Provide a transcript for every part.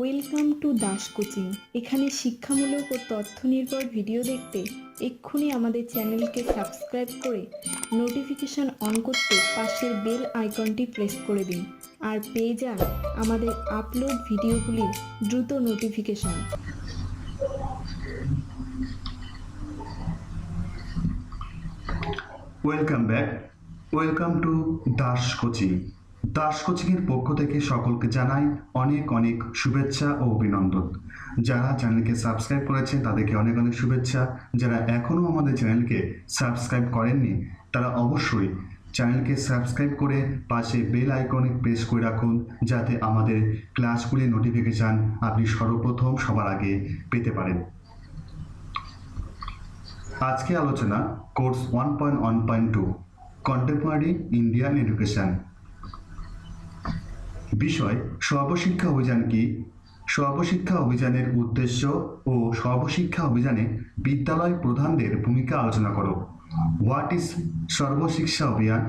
Welcome to Das coaching. এখানে শিক্ষামূলক ও তথ্য নির্ভর ভিডিও দেখতে এক্ষুনি আমাদের চ্যানেলকে সাবস্ক্রাইব করে নোটিফিকেশন অন করতে পাশের বেল আইকনটি প্রেস করে দিন আর পেয়ে যান আমাদের আপলোড ভিডিওগুলির দ্রুত notification. Welcome back welcome to Das coaching. Das কোচিংয়ের পক্ষ থেকে সকলকে জানাই অনেক অনেক শুভেচ্ছা ও অভিনন্দন। যারা চ্যানেলকে সাবস্ক্রাইব করেছেন তাদেরকে অনেক অনেক শুভেচ্ছা। যারা এখনও আমাদের চ্যানেলকে সাবস্ক্রাইব করেননি, তারা অবশ্যই চ্যানেলকে সাবস্ক্রাইব করে পাশে বেল আইকনে প্রেস করে রাখুন, যাতে আমাদের ক্লাসগুলির নোটিফিকেশান আপনি সর্বপ্রথম সবার আগে পেতে পারেন। আজকে আলোচনা course one point one point two, contemporary Indian education. বিষয় সর্বশিক্ষা অভিযান কি? সর্বশিক্ষা অভিযানের উদ্দেশ্য ও সর্বশিক্ষা অভিযানে বিদ্যালয় প্রধানদের ভূমিকা আলোচনা করো। What is Sarva Shiksha Abhiyan?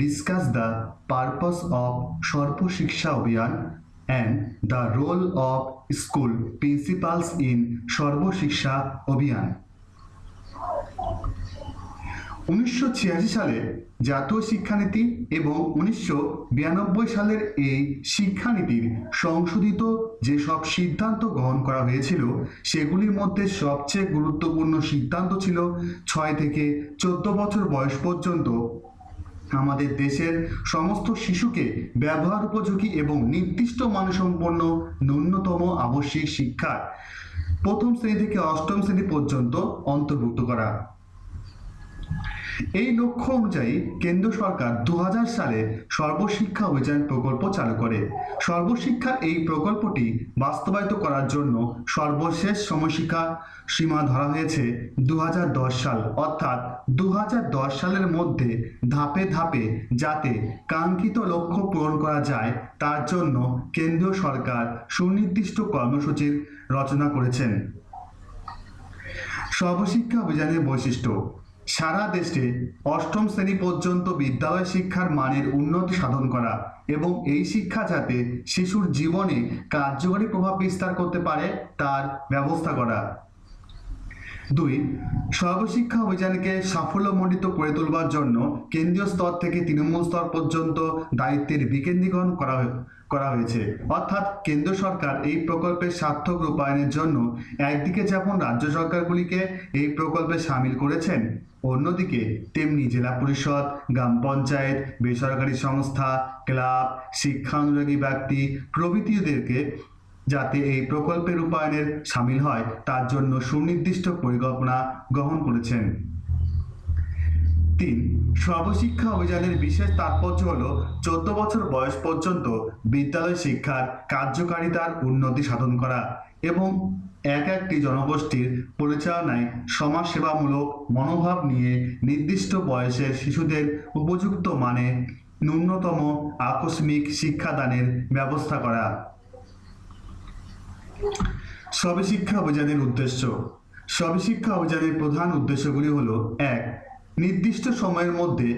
Discuss the purpose of Sarva Shiksha Abhiyan and the role of school principals in Sarva Shiksha Abhiyan. উনিশশো ছিয়াশি সালে জাতীয় শিক্ষানীতি এবং উনিশশো বিরানব্বই সালের এই শিক্ষানীতির সংশোধিত যেসব সিদ্ধান্ত গ্রহণ করা হয়েছিল, সেগুলির মধ্যে সবচেয়ে গুরুত্বপূর্ণ সিদ্ধান্ত ছিল ছয় থেকে চোদ্দ বছর বয়স পর্যন্ত। আমাদের দেশের সমস্ত শিশুকে ব্যবহার উপযোগী এবং নির্দিষ্ট মানসম্পন্ন ন্যূনতম আবশ্যিক শিক্ষার প্রথম শ্রেণি থেকে অষ্টম শ্রেণি পর্যন্ত অন্তর্ভুক্ত করা। এই লক্ষ্য অনুযায়ী কেন্দ্র সরকার দু হাজার সালে সর্বশিক্ষা অভিযান প্রকল্প চালু করে। সর্বশিক্ষার এই প্রকল্পটি বাস্তবায়িত করার জন্য সর্বশেষ সময়সীমা সীমা ধরা হয়েছে দু হাজার দশ সাল, অর্থাৎ দু হাজার দশ সালের মধ্যে ধাপে ধাপে যাতে কাঙ্ক্ষিত লক্ষ্য পূরণ করা যায়, তার জন্য কেন্দ্রীয় সরকার সুনির্দিষ্ট কর্মসূচির রচনা করেছেন। সর্বশিক্ষা অভিযানের বৈশিষ্ট্য সারা দেশে অষ্টম শ্রেণি পর্যন্ত বিদ্যালয় শিক্ষার মানের উন্নতি সাধন করা এবং এই শিক্ষা যাতে শিশুর জীবনে কার্যকরী প্রভাব বিস্তার করতে পারে তার ব্যবস্থা করা। দুই, সর্বশিক্ষা অভিযানকে সাফল্যমণ্ডিত করে তোলবার জন্য কেন্দ্রীয় স্তর থেকে তৃণমূল স্তর পর্যন্ত দায়িত্বের বিকেন্দ্রীকরণ করা করা হয়েছে। অর্থাৎ কেন্দ্র সরকার এই প্রকল্পের সার্থক রূপায়ণের জন্য একদিকে যেমন রাজ্য সরকারগুলিকে এই প্রকল্পে সামিল করেছেন, অন্যদিকে তেমনি জেলা পরিষদ, গ্রাম পঞ্চায়েত, বেসরকারি সংস্থা, ক্লাব শিক্ষানুরাগী ব্যক্তি প্রভৃতিদেরকে যাতে এই প্রকল্পের রূপায়ণের সামিল হয়, তার জন্য সুনির্দিষ্ট পরিকল্পনা গ্রহণ করেছেন। তিন সর্বশিক্ষা অভিযানের বিশেষ তাৎপর্য হল চোদ্দ বছর বয়স পর্যন্ত বিদ্যালয় শিক্ষার কার্যকারিতার উন্নতি সাধন করা এবং এক একটি জনগোষ্ঠীর পরিচালনায় সমাজসেবামূলক মনোভাব নিয়ে নির্দিষ্ট বয়সের শিশুদের উপযুক্ত মানে ন্যূনতম আকস্মিক শিক্ষাদানের ব্যবস্থা করা। সর্বশিক্ষা অভিযানের উদ্দেশ্য। সর্বশিক্ষা অভিযানের প্রধান উদ্দেশ্যগুলি হলো, এক নির্দিষ্ট সময়ের মধ্যে,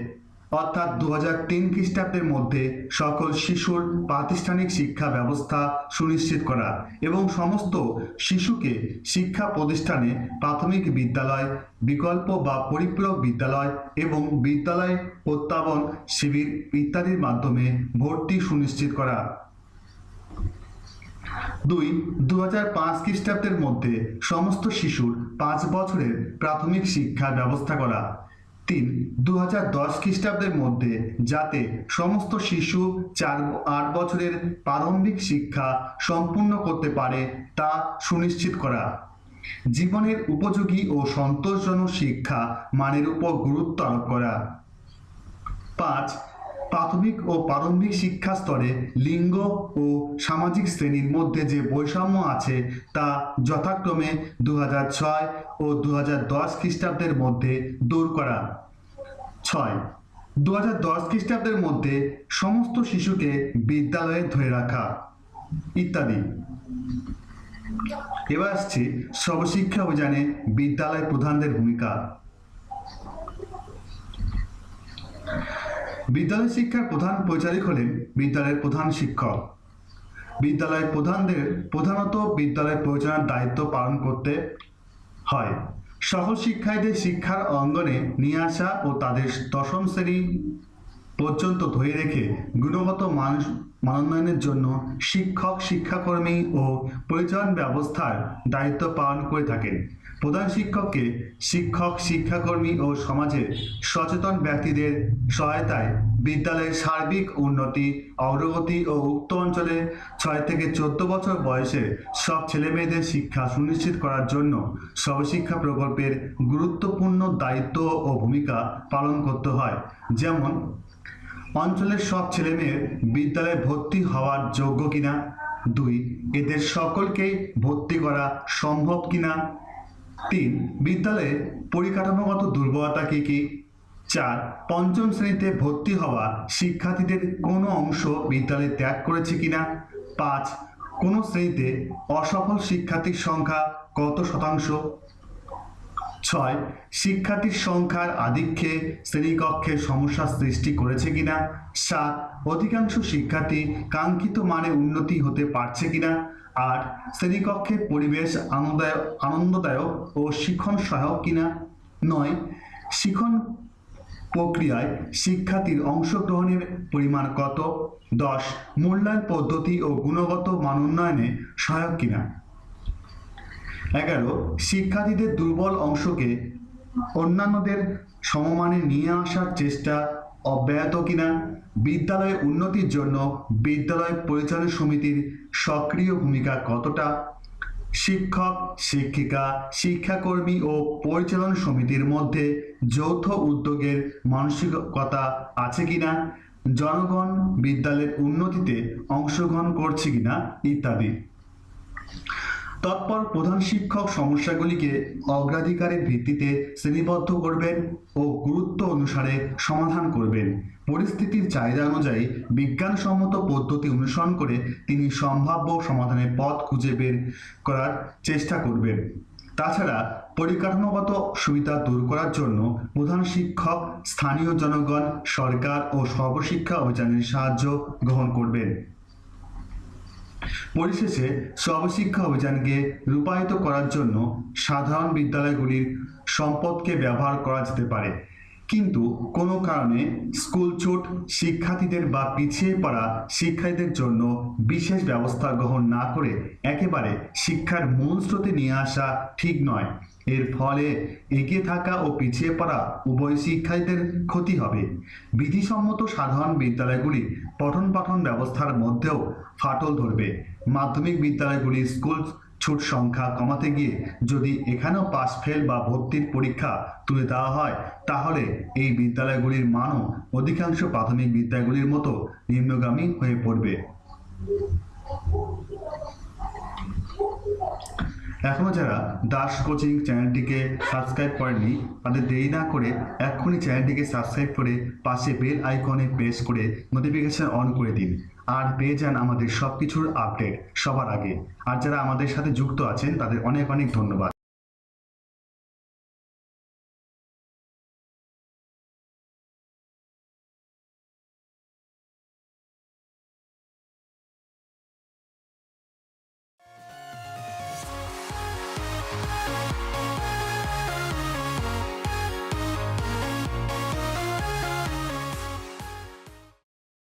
অর্থাৎ দু তিন খ্রিস্টাব্দের মধ্যে, সকল শিশুর প্রাতিষ্ঠানিক শিক্ষা ব্যবস্থা সুনিশ্চিত করা এবং সমস্ত শিশুকে শিক্ষা প্রতিষ্ঠানে প্রাথমিক বিদ্যালয়, বিকল্প বা পরিপূরক বিদ্যালয় এবং বিদ্যালয় প্রত্যাবন, শিবির ইত্যাদির মাধ্যমে ভর্তি সুনিশ্চিত করা। দুই দু হাজার পাঁচ খ্রিস্টাব্দের মধ্যে সমস্ত শিশুর পাঁচ বছরের প্রাথমিক শিক্ষা ব্যবস্থা করা। তিন। দু হাজার দশ খ্রিস্টাব্দের মধ্যে যাতে সমস্ত শিশু চার আট বছরের প্রারম্ভিক শিক্ষা সম্পূর্ণ করতে পারে তা সুনিশ্চিত করা। জীবনের উপযোগী ও সন্তোষজনক শিক্ষা মানের উপর গুরুত্ব আরোপ করা। পাঁচ প্রাথমিক ও প্রারম্ভিক শিক্ষা স্তরে লিঙ্গ ও সামাজিক শ্রেণির মধ্যে যে বৈষম্য আছে তা যথাক্রমে দু ছয় ও দু দশ খ্রিস্টাব্দের মধ্যে দূর করা। ছয়। দু দশ খ্রিস্টাব্দের মধ্যে সমস্ত শিশুকে বিদ্যালয়ে ধরে রাখা ইত্যাদি। এবার আসছি সর্বশিক্ষা অভিযানে বিদ্যালয় প্রধানদের ভূমিকা। বিদ্যালয় শিক্ষার প্রধান পরিচালক হলেন বিদ্যালয়ের প্রধান শিক্ষক। বিদ্যালয়ের প্রধানদের প্রধানত বিদ্যালয় পরিচালনার দায়িত্ব পালন করতে হয়। সকল শিক্ষায়দের শিক্ষার অঙ্গনে নিয়ে আসা ও তাদের দশম শ্রেণি পর্যন্ত ধরে রেখে গুণগত মান, মানোন্নয়নের জন্য শিক্ষক, শিক্ষাকর্মী ও পরিচালন ব্যবস্থার দায়িত্ব পালন করে থাকেন। প্রধান শিক্ষককে শিক্ষক, শিক্ষাকর্মী ও সমাজের সচেতন ব্যক্তিদের সহায়তায় বিদ্যালয়ের সার্বিক উন্নতি, অগ্রগতি ও উক্ত অঞ্চলে ছয় থেকে চোদ্দ বছর বয়সে সব ছেলেমেয়েদের শিক্ষা সুনিশ্চিত করার জন্য সবশিক্ষা প্রকল্পের গুরুত্বপূর্ণ দায়িত্ব ও ভূমিকা পালন করতে হয়। যেমন অঞ্চলের সব ছেলেমেয়ের বিদ্যালয়ে ভর্তি হওয়ার যোগ্য কিনা? দুই, এদের সকলকেই ভর্তি করা সম্ভব কিনা? তিন, বিদ্যালয়ে পরিকাঠামোগত দুর্বলতা কি কি? চার, পঞ্চম শ্রেণীতে ভর্তি হওয়া শিক্ষার্থীদের কোনো অংশ বিদ্যালয়ে ত্যাগ করেছে কিনা? পাঁচ, কোনো শ্রেণীতে অসফল শিক্ষার্থীর সংখ্যা কত শতাংশ? ছয়, শিক্ষার্থীর সংখ্যার আধিক্যে শ্রেণীকক্ষের সমস্যা সৃষ্টি করেছে কিনা? সাত, অধিকাংশ শিক্ষার্থী কাঙ্ক্ষিত মানে উন্নতি হতে পারছে কিনা? আট, শ্রেণীকক্ষের পরিবেশ আনন্দদায়ক আনন্দদায়ক ও শিক্ষণ সহায়ক কিনা? নয়, শিক্ষণ প্রক্রিয়ায় শিক্ষার্থীর অংশগ্রহণের পরিমাণ কত? দশ, মূল্যায়ন পদ্ধতি ও গুণগত মান উন্নয়নে সহায়ক কিনা? এগারো, শিক্ষার্থীদের দুর্বল অংশকে অন্যান্যদের সমমানে নিয়ে আসার চেষ্টা অব্যাহত কিনা, বিদ্যালয়ের উন্নতির জন্য বিদ্যালয় পরিচালন সমিতির সক্রিয় ভূমিকা কতটা, শিক্ষক, শিক্ষিকা, শিক্ষাকর্মী ও পরিচালন সমিতির মধ্যে যৌথ উদ্যোগের মানসিকতা আছে কিনা, জনগণ বিদ্যালয়ের উন্নতিতে অংশগ্রহণ করছে কিনা ইত্যাদি। তৎপর প্রধান শিক্ষক সমস্যাগুলিকে অগ্রাধিকারের ভিত্তিতে শ্রেণীবদ্ধ করবেন ও গুরুত্ব অনুসারে সমাধান করবেন। পরিস্থিতির চাহিদা অনুযায়ী বিজ্ঞানসম্মত পদ্ধতি অনুসরণ করে তিনি সম্ভাব্য সমাধানের পথ খুঁজে বের করার চেষ্টা করবেন। তাছাড়া পরিকাঠামোগত সুবিধা দূর করার জন্য প্রধান শিক্ষক, স্থানীয় জনগণ, সরকার ও সর্বশিক্ষা অভিযানের সাহায্য গ্রহণ করবেন। পরিশেষে সর্বশিক্ষা অভিযানকে রূপায়িত করার জন্য সাধারণ বিদ্যালয়গুলির সম্পদকে ব্যবহার করা যেতে পারে। কিন্তু কোনো কারণে স্কুল ছুট শিক্ষার্থীদের বা পিছিয়ে পড়া শিক্ষার্থীদের জন্য বিশেষ ব্যবস্থা গ্রহণ না করে একেবারে শিক্ষার মূল স্রোতে নিয়ে আসা ঠিক নয়। এর ফলে এগিয়ে থাকা ও পিছিয়ে পড়া উভয় শিক্ষার্থীদের ক্ষতি হবে। বিধিসম্মত সাধারণ বিদ্যালয়গুলি পঠন পাঠন ব্যবস্থার মধ্যেও ফাটল ধরবে। মাধ্যমিক বিদ্যালয়গুলির স্কুল ছুট সংখ্যা কমাতে গিয়ে যদি এখানেও পাস ফেল বা ভর্তির পরীক্ষা তুলে দেওয়া হয়, তাহলে এই বিদ্যালয়গুলির মানও অধিকাংশ প্রাথমিক বিদ্যালয়গুলির মতো নিম্নগামী হয়ে পড়বে। এখনও যারা দাস কোচিং চ্যানেলটিকে সাবস্ক্রাইব করেননি, তাদের দেরি না করে এক্ষুনি চ্যানেলটিকে সাবস্ক্রাইব করে পাশে বেল আইকনে প্রেস করে নোটিফিকেশন অন করে দিন আর পেয়ে যান আমাদের সব কিছুর আপডেট সবার আগে। আর যারা আমাদের সাথে যুক্ত আছেন, তাদের অনেক অনেক ধন্যবাদ।